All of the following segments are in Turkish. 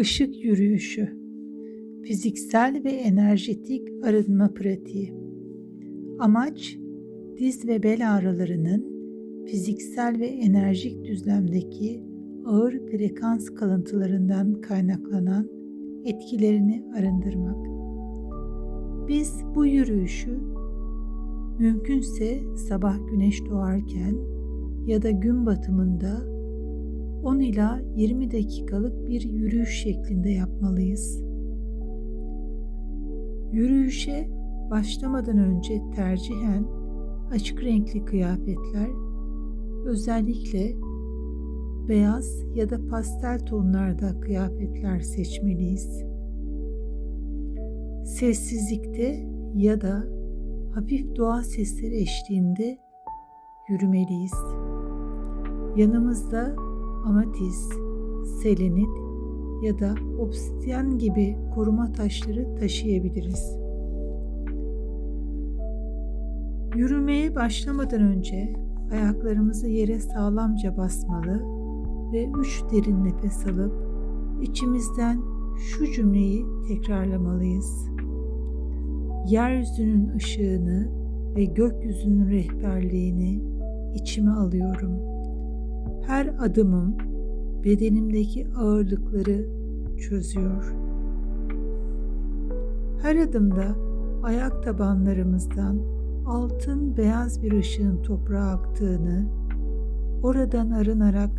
Işık yürüyüşü Fiziksel ve enerjetik arınma pratiği Amaç diz ve bel ağrılarının fiziksel ve enerjik düzlemdeki ağır frekans kalıntılarından kaynaklanan etkilerini arındırmak. Biz bu yürüyüşü mümkünse sabah güneş doğarken ya da gün batımında 10 ila 20 dakikalık bir yürüyüş şeklinde yapmalıyız. Yürüyüşe başlamadan önce tercihen açık renkli kıyafetler, özellikle beyaz ya da pastel tonlarda kıyafetler seçmeliyiz. Sessizlikte ya da hafif doğa sesleri eşliğinde yürümeliyiz. Yanımızda amatis, selenit ya da obsidyen gibi koruma taşları taşıyabiliriz. Yürümeye başlamadan önce ayaklarımızı yere sağlamca basmalı ve üç derin nefes alıp içimizden şu cümleyi tekrarlamalıyız. Yeryüzünün ışığını ve gökyüzünün rehberliğini içime alıyorum.'' Her adımım bedenimdeki ağırlıkları çözüyor. Her adımda ayak tabanlarımızdan altın beyaz bir ışığın toprağa aktığını, oradan arınarak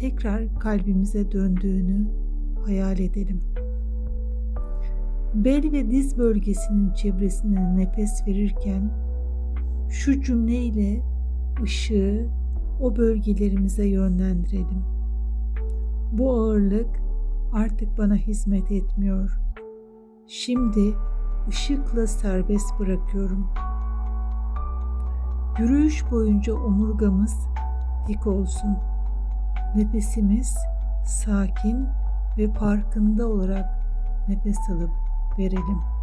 tekrar kalbimize döndüğünü hayal edelim. Bel ve diz bölgesinin çevresine nefes verirken şu cümleyle ışığı o bölgelerimize yönlendirelim. Bu ağırlık artık bana hizmet etmiyor. Şimdi ışıkla serbest bırakıyorum. Yürüyüş boyunca omurgamız dik olsun. Nefesimiz sakin ve farkında olarak nefes alıp verelim.